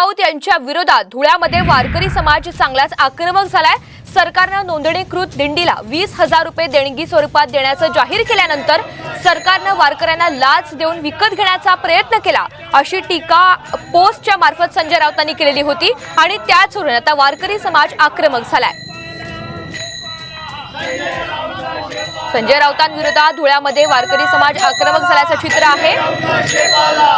राऊत यांच्या विरोधात धुळ्यामध्ये वारकरी समाज चांगलाच आक्रमक झालाय. सरकारनं नोंदणीकृत दिंडीला वीस हजार रुपये देणगी स्वरूपात देण्याचं जाहीर केल्यानंतर सरकारनं वारकऱ्यांना लाच देऊन विकत घेण्याचा प्रयत्न केला. अशी टीका पोस्टच्या मार्फत संजय राऊतांनी केलेली होती आणि त्याचवरून आता वारकरी समाज आक्रमक झालाय. संजय राऊतांविरोधात धुळ्यामध्ये वारकरी समाज आक्रमक झाल्याचं चित्र आहे गोपाला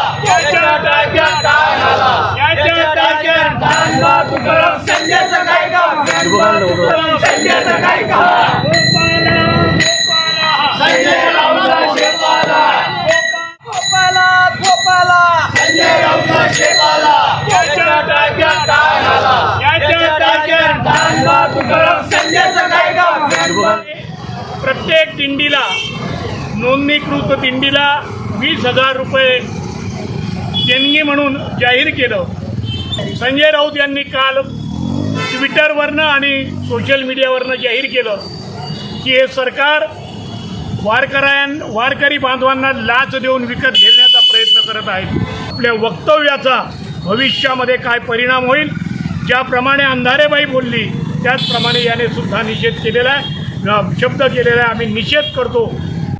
म्हणजे प्रत्येक दिंडीला नोंदणीकृत दिंडीला वीस हजार रुपये देणगी म्हणून जाहीर केलं. संजय राऊत यांनी काल ट्विटरवरनं आणि सोशल मीडियावरनं जाहीर केलं की हे सरकार वारकऱ्यां वारकरी बांधवांना लाच देऊन विकत घेण्याचा प्रयत्न करत आहे. आपल्या वक्तव्याचा भविष्यामध्ये काय परिणाम होईल ज्याप्रमाणे अंधारेबाई बोलली त्याचप्रमाणे याने सुद्धा निषेध केलेला आहे. शब्द केलेला आम्ही निषेध करतो.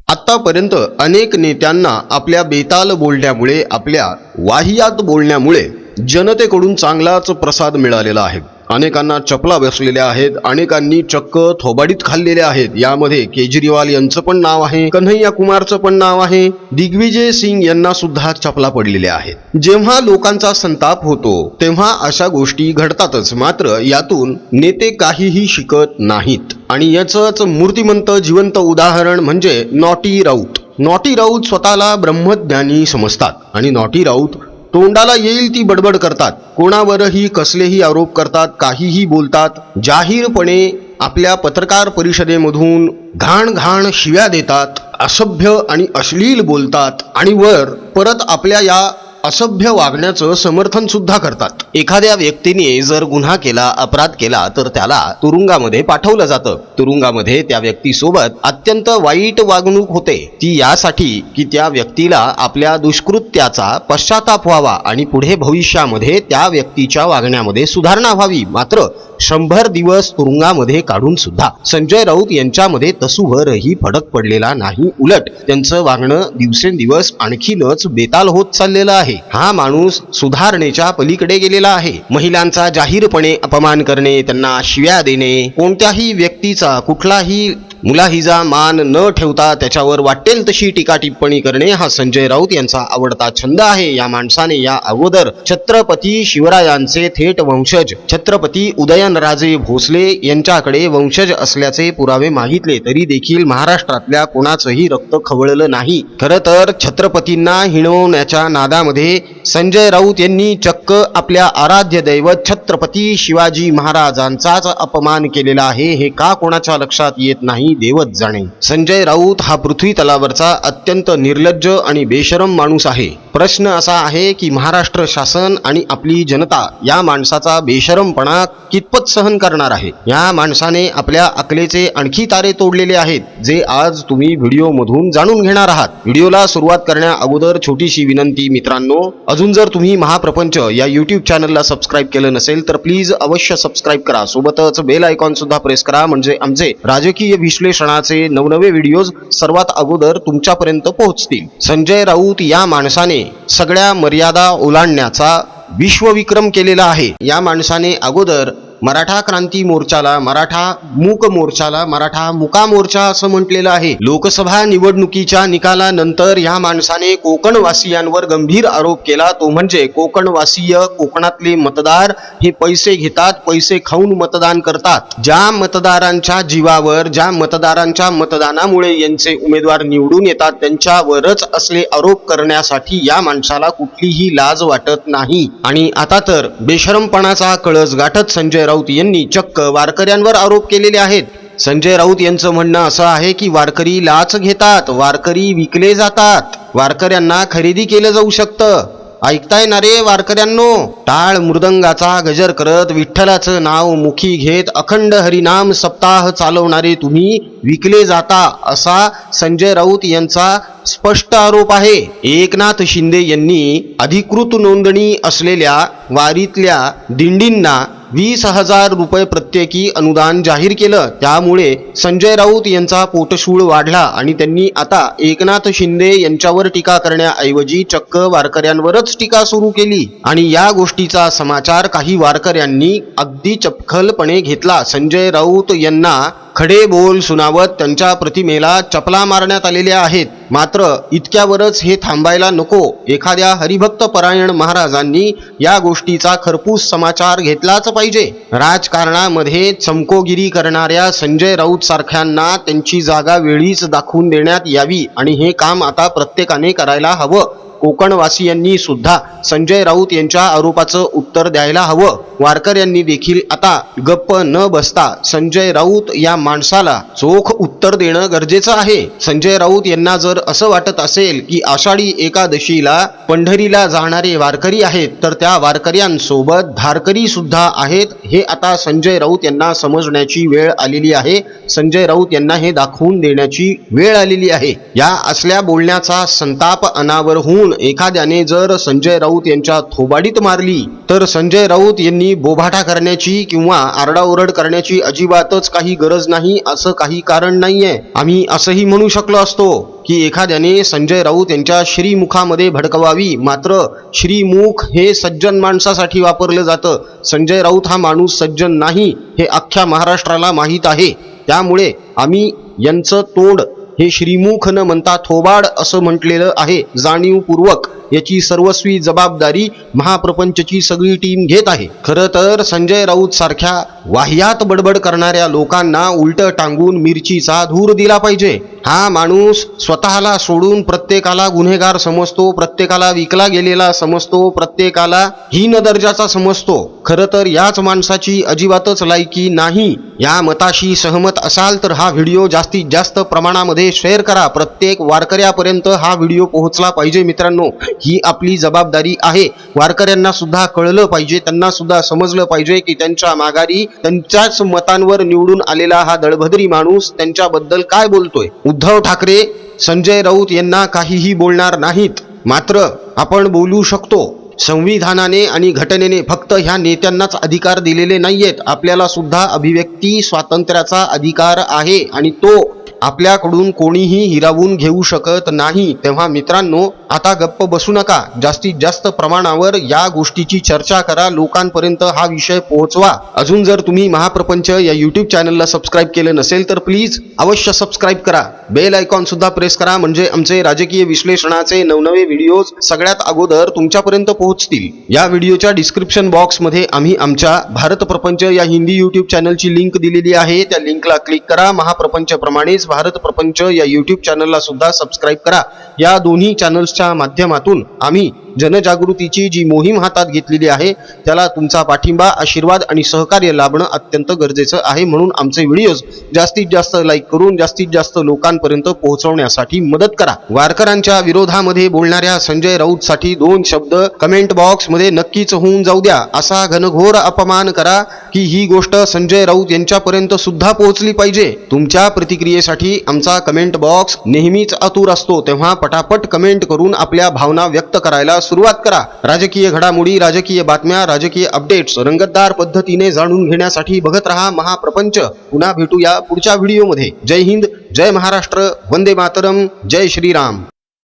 आतापर्यंत अनेक नेत्यांना आपल्या बेताल बोलण्यामुळे आपल्या वाहियात बोलण्यामुळे जनतेकडून चांगलाच प्रसाद मिळालेला आहे. अनेकांना चपला बसलेल्या आहेत अनेकांनी चक्क थोबाडीत खाल्लेल्या आहेत. यामध्ये केजरीवाल यांचं पण नाव आहे कन्हैया कुमारचं पण नाव आहे दिग्विजय सिंग यांना सुद्धा चपला पडलेल्या आहेत. जेव्हा लोकांचा संताप होतो तेव्हा अशा गोष्टी घडतातच. मात्र यातून नेते काहीही शिकत नाहीत. आणि याचंच मूर्तिमंत जिवंत उदाहरण म्हणजे नॉटी राऊत. नॉटी राऊत स्वतःला ब्रह्मज्ञानी समजतात. आणि नॉटी राऊत तोंडाला येईल ती बडबड करतात. कोणावरही कसलेही आरोप करतात काहीही बोलतात जाहीरपणे आपल्या पत्रकार परिषदेमधून घाण घाण शिव्या देतात असभ्य आणि अश्लील बोलतात आणि वर परत आपल्या या असभ्य वागण्याचं समर्थन सुद्धा करतात. एखाद्या व्यक्तीने जर गुन्हा केला अपराध केला तर त्याला तुरुंगामध्ये पाठवलं जातं. तुरुंगामध्ये त्या व्यक्तीसोबत अत्यंत वाईट वागणूक होते. ती यासाठी की त्या व्यक्तीला आपल्या दुष्कृत्याचा पश्चाताप व्हावा आणि पुढे भविष्यामध्ये त्या व्यक्तीच्या वागण्यामध्ये सुधारणा व्हावी. मात्र शंभर दिवस तुरुंगामध्ये काढून सुद्धा. संजय राऊत यांच्यामध्ये तसुभरही फडक पडलेला नाही. उलट त्यांचं वागणं दिवसेंदिवस आणखीनच बेताल होत चाललेलं आहे. हा माणूस सुधारणेच्या पलीकडे गेलेला आहे. महिलांचा जाहीरपणे अपमान करणे त्यांना शिव्या देणे कोणत्याही व्यक्तीचा कुठलाही मुलाहिजा मान न ठेवता त्याच्यावर वाटेल तशी टीका टिप्पणी करणे हा संजय राऊत यांचा आवडता छंद आहे. या माणसाने या अगोदर छत्रपती शिवरायांचे थेट वंशज छत्रपती उदयनराजे भोसले यांच्याकडे वंशज असल्याचे पुरावे मागितले तरी देखील महाराष्ट्रातल्या कोणाचंही रक्त खवळलं नाही. खरं तर छत्रपतींना हिणवण्याच्या नादामध्ये संजय राऊत यांनी चक्क आपल्या आराध्य दैवत छत्रपती शिवाजी महाराजांचाच अपमान केलेला आहे. हे का कोणाच्या लक्षात येत नाही? देवच जाणे. संजय राऊत हा पृथ्वी तलावरचा अत्यंत निर्लज्ज आणि बेशरम माणूस आहे. प्रश्न असा आहे की महाराष्ट्र शासन आणि आपली जनता या माणसाचा बेशरमपणा कितपत सहन करणार आहे? या माणसाने आपल्या अकलेचे आणखी तारे तोडलेले आहेत जे आज तुम्ही व्हिडिओ मधून जाणून घेणार आहात. व्हिडिओला सुरुवात करण्या अगोदर छोटीशी विनंती मित्रांनो अजून जर तुम्ही महाप्रपंच या युट्यूब चॅनलला सबस्क्राईब केलं नसेल तर प्लीज अवश्य सबस्क्राईब करा. सोबतच बेल आयकॉन सुद्धा प्रेस करा म्हणजे आमचे राजकीय विश्लेषणाचे नवनवे व्हिडिओज सर्वात अगोदर तुमच्यापर्यंत पोहोचतील. संजय राऊत या माणसाने सगळ्या मर्यादा ओलांडण्याचा विश्वविक्रम केलेला आहे. या माणसाने अगोदर मराठा क्रांती मोर्चाला मराठा मूक मोर्चाला मराठा मुका मोर्चा असं म्हटलेलं आहे. लोकसभा निवडणुकीच्या निकालानंतर या माणसाने कोकणवासियांवर गंभीर आरोप केला. तो म्हणजे कोकणवासीय कोकणातले मतदार हे पैसे घेतात पैसे खाऊन मतदान करतात. ज्या मतदारांच्या जीवावर ज्या मतदारांच्या मतदानामुळे यांचे उमेदवार निवडून येतात त्यांच्यावरच असले आरोप करण्यासाठी या माणसाला कुठलीही लाज वाटत नाही. आणि आता तर बेशरमपणाचा कळस गाठत संजय राऊत यांनी चक्क वारकऱ्यांवर आरोप केलेले आहेत. संजय राऊत यांचं म्हणणं असं आहे की वारकरी लाच घेतात वारकरी विकले जातात वारकऱ्यांना खरेदी केलं जाऊ शकतं. ऐकताय ना रे वारकऱ्यांनो? टाळ मृदंगाचा गजर करत विठ्ठलाचं नाव मुखी घेत अखंड हरिनाम सप्ताह चालवणारे तुम्ही विकले जाता असा संजय राऊत यांचा स्पष्ट आरोप आहे. एकनाथ शिंदे यांनी अधिकृत नोंदणी असलेल्या वारीतल्या दिंडींना वीस हजार रुपये प्रत्येकी अनुदान जाहीर केलं. त्यामुळे संजय राऊत यांचा पोटशूळ वाढला आणि त्यांनी आता एकनाथ शिंदे यांच्यावर टीका करण्याऐवजी चक्क वारकऱ्यांवरच टीका सुरू केली. आणि या गोष्टीचा समाचार काही वारकऱ्यांनी अगदी चपखलपणे घेतला. संजय राऊत यांना खडे बोल सुनावत त्यांच्या प्रतिमेला चपला मारण्यात आलेल्या आहेत. मात्र इतक्यावरच हे थांबायला नको. एखाद्या हरिभक्त परायण महाराजांनी या गोष्टीचा खरपूस समाचार घेतलाच पाहिजे. राजकारणामध्ये चमकोगिरी करणाऱ्या संजय राऊत सारख्यांना त्यांची जागा वेळीच दाखवून देण्यात यावी आणि हे काम आता प्रत्येकाने करायला हवं. कोकणवासियांनी सुद्धा संजय राऊत यांच्या आरोपाचं उत्तर द्यायला हवं. वारकऱ्यांनी देखील आता गप्प न बसता संजय राऊत या माणसाला चोख उत्तर देणं गरजेचं आहे. संजय राऊत यांना जर असं वाटत असेल की आषाढी एकादशीला पंढरीला जाणारे वारकरी आहेत तर त्या वारकऱ्यांसोबत धारकरी सुद्धा आहेत हे आता संजय राऊत यांना समजण्याची वेळ आलेली आहे. संजय राऊत यांना हे दाखवून देण्याची वेळ आलेली आहे. या असल्या बोलण्याचा संताप अनावर होऊन एखाद्याने जर संजय राऊत यांच्या थोबाडीत मारली तर संजय राऊत यांनी बोभाटा करण्याची किंवा आरडाओरड करण्याची अजिबातच काही गरज नाही असं काही कारण नाहीये. आम्ही असंही म्हणू शकलो असतो की एखाद्याने संजय राऊत यांच्या श्रीमुखामध्ये भडकवावी मात्र श्रीमुख हे सज्जन माणसासाठी वापरलं जातं. संजय राऊत हा माणूस सज्जन नाही हे अख्ख्या महाराष्ट्राला माहीत आहे. त्यामुळे आम्ही यांचं तोंड हे श्रीमुख न म्हणता थोबाड असं म्हटलेलं आहे. जाणीवपूर्वक. याची सर्वस्वी जबाबदारी महाप्रपंचची सगळी टीम घेत आहे. खरं तर संजय राऊत सारख्या वाह्यात बडबड करणाऱ्या लोकांना उलट टांगून मिरचीचा धूर दिला पाहिजे. हा माणूस स्वतःला सोडून प्रत्येकाला गुन्हेगार समजतो प्रत्येकाला विकला गेलेला समजतो प्रत्येकाला हीन दर्जाचा समजतो. खरं तर याच माणसाची अजिबातच लायकी नाही. या मताशी सहमत असाल तर हा व्हिडिओ जास्तीत जास्त प्रमाणामध्ये शेअर करा. प्रत्येक वारकऱ्यापर्यंत हा व्हिडिओ पोहोचला पाहिजे मित्रांनो. ही आपली जबाबदारी आहे. वारकऱ्यांना सुद्धा कळलं पाहिजे त्यांना सुद्धा समजलं पाहिजे की त्यांच्या माघारी त्यांच्याच मतांवर निवडून आलेला हा दळभद्री माणूस त्यांच्याबद्दल काय बोलतोय? उद्धव ठाकरे संजय राऊत यांना काहीही बोलणार नाहीत. मात्र आपण बोलू शकतो. संविधानाने आणि घटनेने फक्त ह्या नेत्यांनाच अधिकार दिलेले नाहीयेत. आपल्याला सुद्धा अभिव्यक्ती स्वातंत्र्याचा अधिकार आहे आणि तो आपल्याकडून कोणीही हिरावून घेऊ शकत नाही. तेव्हा मित्रांनो आता गप्प बसू नका. जास्तीत जास्त प्रमाणावर या गोष्टीची चर्चा करा. लोकांपर्यंत हा विषय पोहोचवा. अजून जर तुम्ही महाप्रपंच या युट्यूब चॅनलला सबस्क्राईब केलं नसेल तर प्लीज अवश्य सबस्क्राईब करा. बेल आयकॉन सुद्धा प्रेस करा. म्हणजे आमचे राजकीय विश्लेषणाचे नवनवे व्हिडिओज सगळ्यात अगोदर तुमच्यापर्यंत पोहोचतील. या व्हिडिओच्या डिस्क्रिप्शन बॉक्समध्ये आम्ही आमच्या भारत प्रपंच या हिंदी युट्यूब चॅनलची लिंक दिलेली आहे. त्या लिंकला क्लिक करा. महाप्रपंच प्रमाणेच भारत प्रपंच या युट्यूब चॅनलला सुद्धा सबस्क्राईब करा. या दोन्ही चॅनल्सच्या माध्यमातून आम्ही जनजागृतीची जी मोहीम हातात घेतलेली आहे त्याला तुमचा पाठिंबा आशीर्वाद आणि सहकार्य लाभणं अत्यंत गरजेचं आहे म्हणून आमचे व्हिडिओज जास्तीत जास्त लाईक करून जास्तीत जास्त लोकांपर्यंत पोहोचवण्यासाठी मदत करा. वारकऱ्यांच्या विरोधामध्ये बोलणाऱ्या संजय राऊतसाठी दोन शब्द कमेंट बॉक्समध्ये नक्कीच होऊन जाऊ द्या. असा घनघोर अपमान करा की ही गोष्ट संजय राऊत यांच्यापर्यंत सुद्धा पोहोचली पाहिजे. तुमच्या प्रतिक्रियेसाठी आमचा कमेंट बॉक्स नेहमीच आतुर असतो तेव्हा पटापट कमेंट करून आपल्या भावना व्यक्त करायला सुरुवात करा. राजकीय घडामोडी राजकीय बातम्या राजकीय अपडेट्स रंगतदार पद्धतीने जाणून घेण्यासाठी बघत रहा महाप्रपंच. पुन्हा भेटूया पुढच्या व्हिडिओमध्ये जय हिंद जय महाराष्ट्र वंदे मातरम जय श्रीराम.